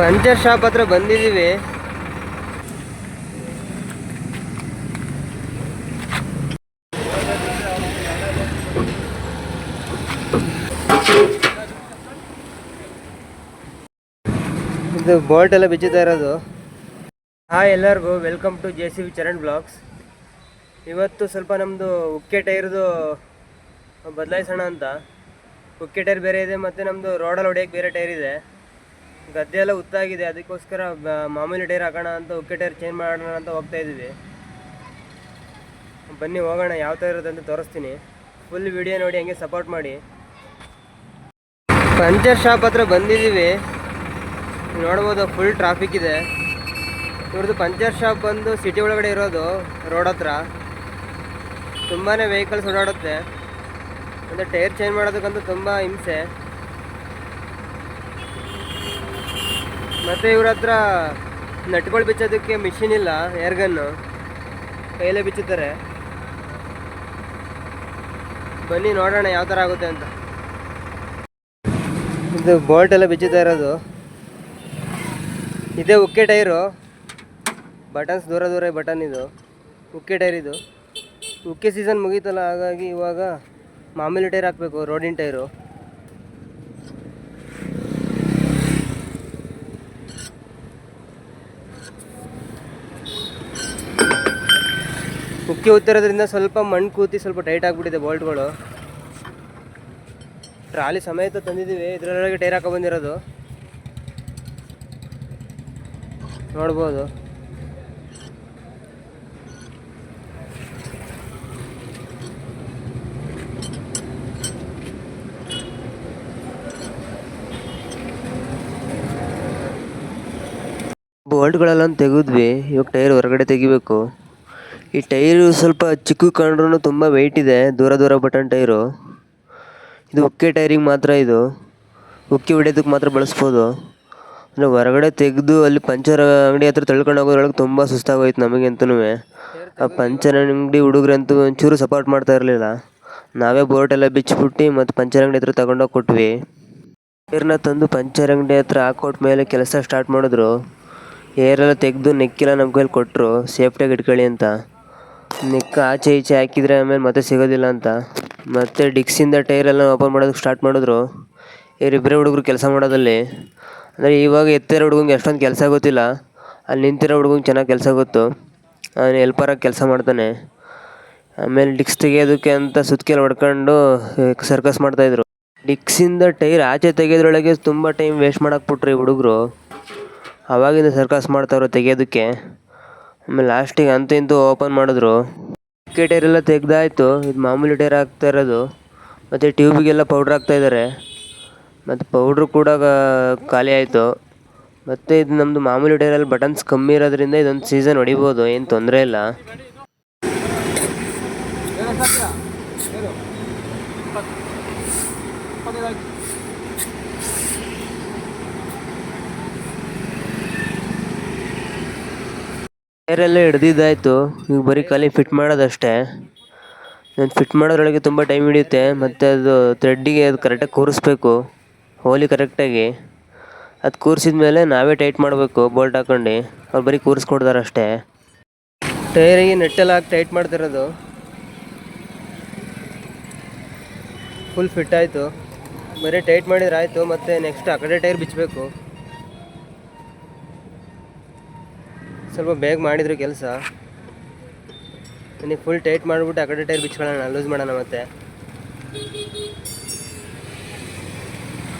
Puncture shop ಹತ್ರ ಬಂದಿದ್ದೀವಿ. ಇದು ಬೋಲ್ಟ್ ಎಲ್ಲ ಬಿಚ್ಚುತ್ತಾ ಇರೋದು. ಹಾಯ್ ಎಲ್ಲರಿಗೂ welcome to J C V Charan blogs ಇವತ್ತು ಸ್ವಲ್ಪ ನಮ್ಮದು ಉಕ್ಕೆ ಟೈರ್ದು ಬದಲಾಯಿಸೋಣ ಅಂತ. ಉಕ್ಕೆ ಟೈರ್ ಬೇರೆ ಇದೆ ಮತ್ತು ನಮ್ಮದು ರೋಡಲ್ಲಿ ಹೊಡೆಯೋಕ್ಕೆ ಬೇರೆ ಟೈರ್ ಇದೆ. ಗದ್ದೆ ಎಲ್ಲ ಉತ್ತಾಗಿದೆ ಅದಕ್ಕೋಸ್ಕರ ಮಾಮೂಲಿ ಟೈರ್ ಹಾಕೋಣ ಅಂತ, ಉಕ್ಕೆ ಟೈರ್ ಚೇಂಜ್ ಮಾಡೋಣ ಅಂತ ಹೋಗ್ತಾ ಇದ್ದೀವಿ. ಬನ್ನಿ, ಹೋಗೋಣ, ಯಾವ ಥರ ಇರುತ್ತೆ ಅಂತ ತೋರಿಸ್ತೀನಿ. ಫುಲ್ ವಿಡಿಯೋ ನೋಡಿ, ಹಂಗೆ ಸಪೋರ್ಟ್ ಮಾಡಿ. ಪಂಚರ್ ಶಾಪ್ ಹತ್ರ ಬಂದಿದ್ದೀವಿ. ನೋಡ್ಬೋದು ಫುಲ್ ಟ್ರಾಫಿಕ್ ಇದೆ. ಇವ್ರದ್ದು ಪಂಚರ್ ಶಾಪ್ ಬಂದು ಸಿಟಿ ಒಳಗಡೆ ಇರೋದು ರೋಡ್ ಹತ್ರ. ತುಂಬಾ ವೆಹಿಕಲ್ಸ್ ಓಡಾಡುತ್ತೆ. ಅಂದರೆ ಟೈರ್ ಚೇಂಜ್ ಮಾಡೋದಕ್ಕಂತೂ ತುಂಬ ಹಿಂಸೆ. ಮತ್ತು ಇವ್ರ ಹತ್ರ ನಟ್ಗಳು ಬಿಚ್ಚೋದಕ್ಕೆ ಮಿಷಿನ್ ಇಲ್ಲ ಏರ್ಗನ್ನು ಕೈಲೇ ಬಿಚ್ಚುತ್ತಾರೆ ಬನ್ನಿ ನೋಡೋಣ ಯಾವ ಥರ ಆಗುತ್ತೆ ಅಂತ. ಇದು ಬೋಲ್ಟ್ ಎಲ್ಲ ಬಿಚ್ಚುತ್ತಾ ಇರೋದು. ಇದೇ ಉಕ್ಕೆ ಟೈರು. ಬಟನ್ಸ್ ದೂರ ದೂರ ಬಟನ್ ಇದು. ಉಕ್ಕೆ ಟೈರ್ ಇದು. ಉಕ್ಕೆ ಸೀಸನ್ ಮುಗೀತಲ್ಲ, ಹಾಗಾಗಿ ಇವಾಗ ಮಾಮೂಲಿ ಟೈರ್ ಹಾಕಬೇಕು, ರೋಡಿನ ಟೈರು. ಉಕ್ಕೆ ಉತ್ತಿರೋದ್ರಿಂದ ಸ್ವಲ್ಪ ಮಣ್ಣು ಕೂತಿ ಸ್ವಲ್ಪ ಟೈಟ್ ಆಗಿಬಿಟ್ಟಿದೆ ಬೋಲ್ಟ್ಗಳು ಟ್ರಾಲಿ ಸಮೇತ ತಂದಿದ್ದೀವಿ ಇದರೊಳಗೆ ಟೈರ್ ಹಾಕೊ ಬಂದಿರೋದು. ನೋಡ್ಬೋದು. ಬೋಲ್ಟ್ಗಳೆಲ್ಲ ತೆಗೆದ್ವಿ, ಇವಾಗ ಟೈರ್ ಹೊರಗಡೆ ತೆಗಿಬೇಕು. ಈ ಟೈರು ಸ್ವಲ್ಪ ಚಿಕ್ಕ ಕಂಡ್ರೂ ತುಂಬ ವೆಯ್ಟ್ ಇದೆ, ದೂರ ದೂರ ಬಟನ್ ಟೈರು. ಇದು ಉಕ್ಕೆ ಟೈರಿಗೆ ಮಾತ್ರ ಇದು. ಉಕ್ಕಿ ಹೊಡೆಯೋದಕ್ಕೆ ಮಾತ್ರ ಬಳಸ್ಬೋದು. ಅಂದರೆ ಹೊರಗಡೆ ತೆಗೆದು ಅಲ್ಲಿ ಪಂಚರ್ ಅಂಗಡಿ ಹತ್ರ ತಳ್ಕೊಂಡು ಹೋಗೋದ್ರೊಳಗೆ ತುಂಬ ಸುಸ್ತಾಗೋಯ್ತು ನಮಗಂತೂ ಆ ಪಂಚರ್ ಅಂಗಡಿ ಹುಡುಗರಂತೂ ಒಂಚೂರು ಸಪೋರ್ಟ್ ಮಾಡ್ತಾ ಇರಲಿಲ್ಲ. ನಾವೇ ಬೋರ್ಟೆಲ್ಲ ಬಿಚ್ಚಿಬಿಟ್ಟು ಮತ್ತು ಪಂಚರ್ ಅಂಗಡಿ ಹತ್ರ ತಗೊಂಡೋಗಿ ಕೊಟ್ವಿ. ಏರ್ನ ತಂದು ಪಂಚರ್ ಅಂಗಡಿ ಹತ್ರ ಹಾಕೊಟ್ಟ ಮೇಲೆ ಕೆಲಸ ಸ್ಟಾರ್ಟ್ ಮಾಡಿದ್ರು. ಏರೆಲ್ಲ ತೆಗೆದು ನೆಕ್ಕಿಲ್ಲ ನಮ್ಮ ಕೈಲಿ ಕೊಟ್ಟರು ಸೇಫ್ಟಿಯಾಗಿ ಇಟ್ಕೊಳ್ಳಿ ಅಂತ. ನೆಕ್ ಆಚೆ ಈಚೆ ಹಾಕಿದರೆ ಆಮೇಲೆ ಮತ್ತೆ ಸಿಗೋದಿಲ್ಲ ಅಂತ. ಮತ್ತೆ ಡಿಕ್ಸಿಂದ ಟೈರೆಲ್ಲ ಓಪನ್ ಮಾಡೋದಕ್ಕೆ ಸ್ಟಾರ್ಟ್ ಮಾಡಿದ್ರು. ಇವರಿಬ್ಬರೇ ಹುಡುಗರು ಕೆಲಸ ಮಾಡೋದಲ್ಲಿ. ಅಂದರೆ ಇವಾಗ ಎತ್ತಿರೋ ಹುಡುಗಂಗೆ ಎಷ್ಟೊಂದು ಕೆಲಸ ಗೊತ್ತಿಲ್ಲ. ಅಲ್ಲಿ ನಿಂತಿರೋ ಹುಡುಗಂಗೆ ಚೆನ್ನಾಗಿ ಕೆಲಸ ಗೊತ್ತು. ಅವನು ಹೆಲ್ಪರಾಗಿ ಕೆಲಸ ಮಾಡ್ತಾನೆ. ಆಮೇಲೆ ಡಿಕ್ಸ್ ತೆಗೆಯೋದಕ್ಕೆ ಅಂತ ಸುತ್ತಿಗೆಲ್ಲ ಹೊಡ್ಕೊಂಡು ಸರ್ಕಸ್ ಮಾಡ್ತಾಯಿದ್ರು ಡಿಕ್ಸಿಂದ ಟೈರ್ ಆಚೆ ತೆಗೆಯೋದ್ರೊಳಗೆ ತುಂಬ ಟೈಮ್ ವೇಸ್ಟ್ ಮಾಡಾಕ್ಬಿಟ್ರು ಈ ಹುಡುಗರು. ಅವಾಗಿಂದ ಸರ್ಕಸ್ ಮಾಡ್ತಾವ್ರು ತೆಗಿಯೋದಕ್ಕೆ. ಆಮೇಲೆ ಲಾಸ್ಟಿಗೆ ಅಂತ ಇಂತೂ ಓಪನ್ ಮಾಡಿದ್ರು. ಕೆ ಟೈರ್ ಎಲ್ಲ ತೆಗ್ದಾಯ್ತು. ಇದು ಮಾಮೂಲಿ ಟೈರ್ ಹಾಕ್ತಾ ಇರೋದು. ಮತ್ತು ಟ್ಯೂಬಿಗೆಲ್ಲ ಪೌಡ್ರ್ ಹಾಕ್ತಾ ಇದ್ದಾರೆ ಮತ್ತು ಪೌಡ್ರು ಕೂಡ ಖಾಲಿ ಆಯಿತು. ಮತ್ತು ಇದು ನಮ್ಮದು ಮಾಮೂಲಿ ಟೈರಲ್ಲಿ ಬಟನ್ಸ್ ಕಮ್ಮಿ ಇರೋದ್ರಿಂದ ಇದೊಂದು ಸೀಸನ್ ಹೊಡಿಬೋದು. ಏನು ತೊಂದರೆ ಇಲ್ಲ. ಟೈರೆಲ್ಲ ಹಿಡ್ದಿದ್ದಾಯ್ತು. ಈಗ ಬರೀ ಖಾಲಿ ಫಿಟ್ ಮಾಡೋದಷ್ಟೇ. ನಾನು ಫಿಟ್ ಮಾಡೋದ್ರೊಳಗೆ ತುಂಬ ಟೈಮ್ ಹಿಡಿಯುತ್ತೆ. ಮತ್ತು ಅದು ಥ್ರೆಡ್ಡಿಗೆ ಅದು ಕರೆಕ್ಟಾಗಿ ಕೂರಿಸ್ಬೇಕು. ಹೋಲಿ ಕರೆಕ್ಟಾಗಿ ಅದು ಕೂರಿಸಿದ ಮೇಲೆ ನಾವೇ ಟೈಟ್ ಮಾಡಬೇಕು ಬೋಲ್ಟ್ ಹಾಕ್ಕೊಂಡು ಅವ್ರು ಬರೀ ಕೂರಿಸ್ಕೊಡ್ತಾರೆ ಅಷ್ಟೇ. ಟೈರಿಗೆ ನೆಟ್ಟೆಲ್ಲ ಹಾಕಿ ಟೈಟ್ ಮಾಡ್ತಿರೋದು. ಫುಲ್ ಫಿಟ್ ಆಯಿತು. ಬರೀ ಟೈಟ್ ಮಾಡಿದ್ರೆ ಆಯಿತು. ಮತ್ತು ನೆಕ್ಸ್ಟ್ ಆ ಕಡೆ ಟೈರ್ ಬಿಚ್ಚಬೇಕು ಸ್ವಲ್ಪ ಬೇಗ ಮಾಡಿದ್ರು ಕೆಲಸ. ನೀವು ಫುಲ್ ಟೈಟ್ ಮಾಡಿಬಿಟ್ಟು ಆ ಕಡೆ ಟೈರ್ ಬಿಚ್ಕೊಳ್ಳೋಣ ಲೂಸ್ ಮಾಡೋಣ ಮತ್ತೆ.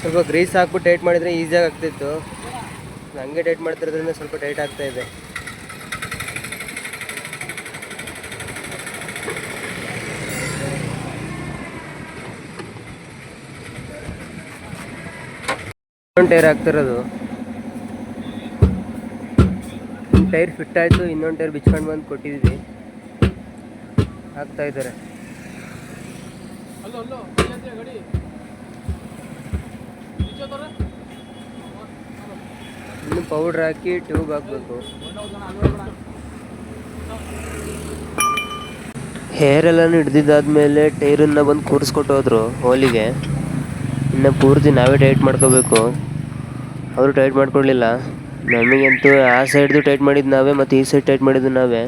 ಸ್ವಲ್ಪ ಗ್ರೀಸ್ ಹಾಕ್ಬಿಟ್ಟು ಟೈಟ್ ಮಾಡಿದರೆ ಈಸಿಯಾಗಿ ಆಗ್ತಿತ್ತು. ಹಂಗೆ ಟೈಟ್ ಮಾಡ್ತಿರೋದ್ರಿಂದ ಸ್ವಲ್ಪ ಟೈಟ್ ಆಗ್ತಾ ಇದೆ. ಟೈರ್ ಟೈರ್ ಟೈರ್ ಫಿಟ್ ಆಯಿತು ಇನ್ನೊಂದು ಟೈರ್ ಬಿಚ್ಕೊಂಡು ಬಂದು ಕೊಟ್ಟಿದ್ದೀವಿ ಹಾಕ್ತಾ ಇದ್ದಾರೆ. ಇನ್ನು ಪೌಡ್ರ್ ಹಾಕಿ ಟ್ಯೂಬ್ ಹಾಕಬೇಕು. ಹೇರ್ ಎಲ್ಲ ಹಿಡ್ದಿದ್ದಾದ್ಮೇಲೆ ಟೈರನ್ನ ಬಂದು ಕೂರಿಸ್ಕೊಟ್ಟು ಹೋದ್ರು ಹೋಲಿಗೆ. ಇನ್ನು ಪೂರ್ತಿ ನಾವೇ ಟೈಟ್ ಮಾಡ್ಕೋಬೇಕು. ಅವರು ಟೈಟ್ ಮಾಡಿಕೊಡ್ಲಿಲ್ಲ. ನಮಗಂತೂ ಆ ಸೈಡ್ದು ಟೈಟ್ ಮಾಡಿದ್ದು ನಾವೇ ಮತ್ತು ಈ ಸೈಡ್ ಟೈಟ್ ಮಾಡಿದ್ದು ನಾವೇ.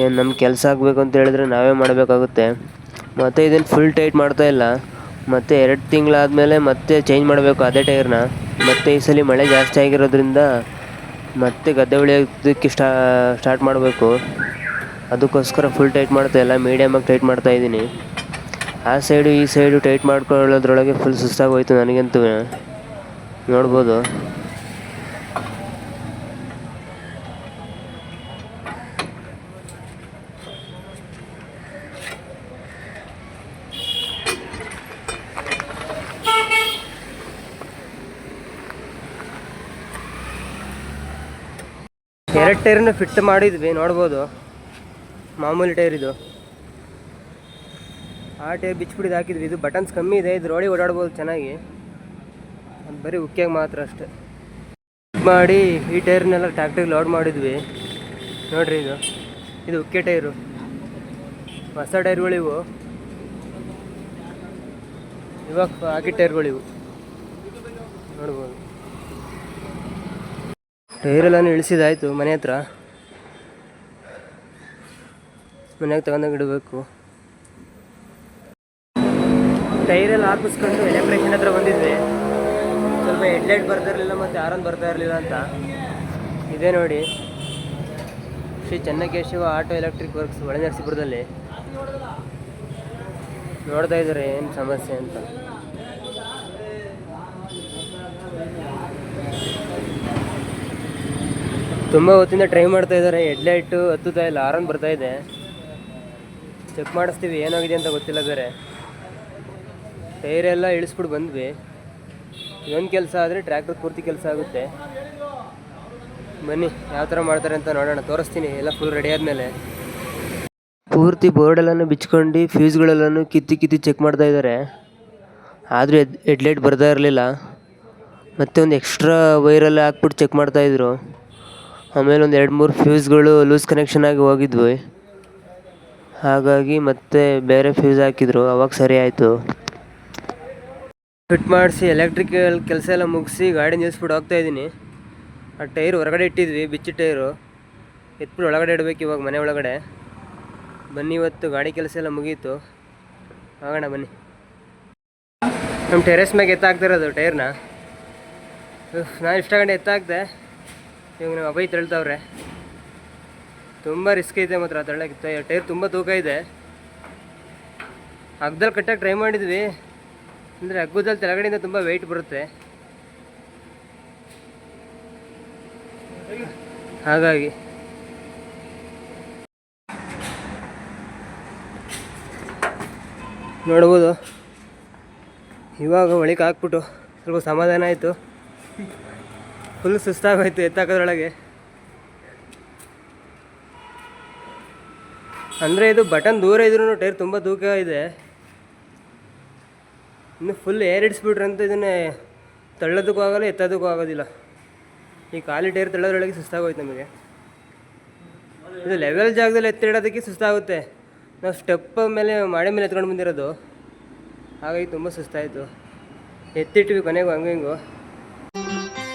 ಏನು ನಮ್ಮ ಕೆಲಸ ಆಗಬೇಕು ಅಂತ ಹೇಳಿದ್ರೆ ನಾವೇ ಮಾಡಬೇಕಾಗುತ್ತೆ. ಮತ್ತು ಇದನ್ನು ಫುಲ್ ಟೈಟ್ ಮಾಡ್ತಾ ಇಲ್ಲ. ಮತ್ತು ಎರಡು ತಿಂಗಳಾದಮೇಲೆ ಮತ್ತೆ ಚೇಂಜ್ ಮಾಡಬೇಕು ಅದೇ ಟೈರ್ನ. ಮತ್ತು ಈ ಸಲ ಮಳೆ ಜಾಸ್ತಿ ಆಗಿರೋದ್ರಿಂದ ಮತ್ತೆ ಗದ್ದೆ ಉಳಿಯೋದಕ್ಕೆ ಸ್ಟಾ ಸ್ಟಾರ್ಟ್ ಮಾಡಬೇಕು. ಅದಕ್ಕೋಸ್ಕರ ಫುಲ್ ಟೈಟ್ ಮಾಡ್ತಾ ಇಲ್ಲ ಮೀಡಿಯಮಾಗಿ ಟೈಟ್ ಮಾಡ್ತಾ ಇದ್ದೀನಿ. ಆ ಸೈಡು ಈ ಸೈಡು ಟೈಟ್ ಮಾಡ್ಕೊಳ್ಳೋದ್ರೊಳಗೆ ಫುಲ್ ಸುಸ್ತಾಗೋಯ್ತು ನನಗಂತೂ. ನೋಡ್ಬೋದು. ಎರಡು ಟೈರ್ನ ಫಿಟ್ ಮಾಡಿದ್ವಿ, ನೋಡ್ಬೋದು. ಮಾಮೂಲಿ ಟೈರ್ ಇದು. ಆ ಟೈರ್ ಬಿಚ್ಚಿಬಿಡಿದು ಹಾಕಿದ್ವಿ. ಇದು ಬಟನ್ಸ್ ಕಮ್ಮಿ ಇದೆ, ಇದು ರೋಡಿ ಓಡಾಡ್ಬೋದು ಚೆನ್ನಾಗಿ. ಬರೀ ಉಕ್ಕಿಯಾಗಿ ಮಾತ್ರ ಅಷ್ಟೆ. ಮಾಡಿ ಈ ಟೈರ್ನೆಲ್ಲ ಟ್ಯಾಕ್ಟ್ರಿಗೆ ಲೋಡ್ ಮಾಡಿದ್ವಿ. ನೋಡ್ರಿ ಇದು. ಇದು ಉಕ್ಕೆ ಟೈರು. ಹೊಸ ಟೈರ್ಗಳಿವು. ಇವಾಗ ಹಾಕಿದ ಟೈರ್ಗಳಿವು. ನೋಡ್ಬೋದು. ಟೈರೆಲ್ಲನೂ ಇಳಿಸಿದಾಯ್ತು ಮನೆ ಹತ್ರ. ಮನೆಯಾಗ ತಗೊಂಡಾಗ ಇಡಬೇಕು. ಟೈರೆಲ್ಲ ಹಾಕಿಸ್ಕೊಂಡು ಎಲೆಕ್ಟ್ರಿಷಿಯನ್ ಹತ್ರ ಬಂದಿದ್ವಿ. ಸ್ವಲ್ಪ ಹೆಡ್ಲೈಟ್ ಬರ್ತಾ ಇರಲಿಲ್ಲ ಮತ್ತು ಆರನ್ ಬರ್ತಾ ಇರಲಿಲ್ಲ ಅಂತ. ಇದೇ ನೋಡಿ. Shri Chennakeshava auto electric works ಒಳನರಸೀಪುರದಲ್ಲಿ ನೋಡ್ತಾ ಇದ್ದಾರೆ ಏನು ಸಮಸ್ಯೆ ಅಂತ. ತುಂಬ ಹೊತ್ತಿಂದ ಟ್ರೈ ಮಾಡ್ತಾ ಇದ್ದಾರೆ ಹೆಡ್ಲೈಟು ಹತ್ತುತ್ತಾ ಇಲ್ಲ ಆರನ್ ಬರ್ತಾ ಇದೆ. ಚೆಕ್ ಮಾಡಿಸ್ತೀವಿ, ಏನಾಗಿದೆ ಅಂತ ಗೊತ್ತಿಲ್ಲ ಬೇರೆ. ಟೈರ್ ಎಲ್ಲ ಇಳಿಸ್ಬಿಟ್ಟು ಬಂದ್ವಿ. ಇದೊಂದು ಕೆಲಸ ಆದರೆ ಟ್ರ್ಯಾಕ್ಟರ್ ಪೂರ್ತಿ ಕೆಲಸ ಆಗುತ್ತೆ. ಬನ್ನಿ, ಯಾವ ಥರ ಮಾಡ್ತಾರೆ ಅಂತ ನೋಡೋಣ. ತೋರಿಸ್ತೀನಿ, ಎಲ್ಲ ಫುಲ್ ರೆಡಿ ಆದಮೇಲೆ. ಪೂರ್ತಿ ಬೋರ್ಡೆಲ್ಲನೂ ಬಿಚ್ಕೊಂಡು ಫ್ಯೂಸ್ಗಳೆಲ್ಲನೂ ಕಿತ್ತಿ ಕಿತ್ತಿ ಚೆಕ್ ಮಾಡ್ತಾ ಇದ್ದಾರೆ ಆದರೂ ಎಡ್ ಹೆಡ್ಲೈಟ್ ಬರ್ತಾ ಇರಲಿಲ್ಲ. ಮತ್ತೆ ಒಂದು ಎಕ್ಸ್ಟ್ರಾ ವೈರೆಲ್ಲ ಹಾಕ್ಬಿಟ್ಟು ಚೆಕ್ ಮಾಡ್ತಾಯಿದ್ರು ಆಮೇಲೆ ಒಂದು ಎರಡು ಮೂರು ಫ್ಯೂಸ್ಗಳು ಲೂಸ್ ಕನೆಕ್ಷನ್ ಆಗಿ ಹೋಗಿದ್ವು. ಹಾಗಾಗಿ ಮತ್ತೆ ಬೇರೆ ಫ್ಯೂಸ್ ಹಾಕಿದ್ರು, ಅವಾಗ ಸರಿ ಆಯಿತು. ಫಿಟ್ ಮಾಡಿಸಿ ಎಲೆಕ್ಟ್ರಿಕಲ್ ಕೆಲಸ ಎಲ್ಲ ಮುಗಿಸಿ ಗಾಡಿ ನಿಲ್ಲಿಸ್ಬಿಟ್ಟು ಹೋಗ್ತಾ ಇದ್ದೀನಿ. ಆ ಟೈರ್ ಹೊರಗಡೆ ಇಟ್ಟಿದ್ವಿ, ಬಿಚ್ಚಿ ಟೈರು. ಎತ್ಬಿಟ್ಟು ಒಳಗಡೆ ಇಡಬೇಕು ಇವಾಗ ಮನೆ ಒಳಗಡೆ. ಬನ್ನಿ ಇವತ್ತು, ಗಾಡಿ ಕೆಲಸ ಎಲ್ಲ ಮುಗೀತು. ಆಗೋಣ ಬನ್ನಿ. ನಮ್ಮ ಟೆರೆಸ್ ಮ್ಯಾಗೆ ಎತ್ತಾಕ್ತಿರೋದು ಟೈರ್ನ. ನಾನು ಇಷ್ಟ ಗಂಟೆ ಎತ್ತಾಕ್ದೆ. ಇವಾಗ ನಾವು ಅಭಯ್ ತಳ್ತಾವ್ರೆ ತುಂಬ ರಿಸ್ಕ್ ಇದೆ ಮಾತ್ರ ತಳ್ಳಕ್ಕೆ ಟೈರ್ ತುಂಬ ತೂಕ ಇದೆ. ಹಗ್ದಲ್ಲಿ ಕಟ್ಟಕ್ಕೆ ಟ್ರೈ ಮಾಡಿದ್ವಿ. ಅಂದರೆ ಹಗ್ಗದಲ್ಲಿ ತೆಳಗಡೆಯಿಂದ ತುಂಬ ವೆಯ್ಟ್ ಬರುತ್ತೆ. ಹಾಗಾಗಿ. ನೋಡ್ಬೋದು. ಇವಾಗ ಒಳಗೆ ಹಾಕ್ಬಿಟ್ಟು ಸ್ವಲ್ಪ ಸಮಾಧಾನ ಆಯಿತು. ಫುಲ್ ಸುಸ್ತಾಗೋಯ್ತು ಎತ್ತಾಕೋದ್ರೊಳಗೆ. ಅಂದರೆ ಇದು ಬಟನ್ ದೂರ ಇದ್ರೂ ಟೈರ್ ತುಂಬ ತೂಕ ಇದೆ. ಇನ್ನು ಫುಲ್ ಏರ್ ಇಡಿಸ್ಬಿಟ್ರಂತೂ ಇದನ್ನೇ ತಳ್ಳೋದಕ್ಕೂ ಆಗಲ್ಲ, ಎತ್ತೋದಕ್ಕೂ ಆಗೋದಿಲ್ಲ. ಈ ಖಾಲಿ ಟೈರ್ ತಳ್ಳೋದ್ರೊಳಗೆ ಸುಸ್ತಾಗೋಯ್ತು ನಮಗೆ. ಇದು ಲೆವೆಲ್ ಜಾಗದಲ್ಲಿ ಎತ್ತಿಡೋದಕ್ಕೆ ಸುಸ್ತಾಗುತ್ತೆ. ನಾವು ಸ್ಟೆಪ್ ಮೇಲೆ ಮಾಡಿ ಮೇಲೆ ಎತ್ಕೊಂಡು ಬಂದಿರೋದು. ಹಾಗಾಗಿ ತುಂಬ ಸುಸ್ತಾಯಿತು. ಎತ್ತಿಟ್ವಿ ಕೊನೆಗೂ ಹಂಗೆ ಹಿಂಗು.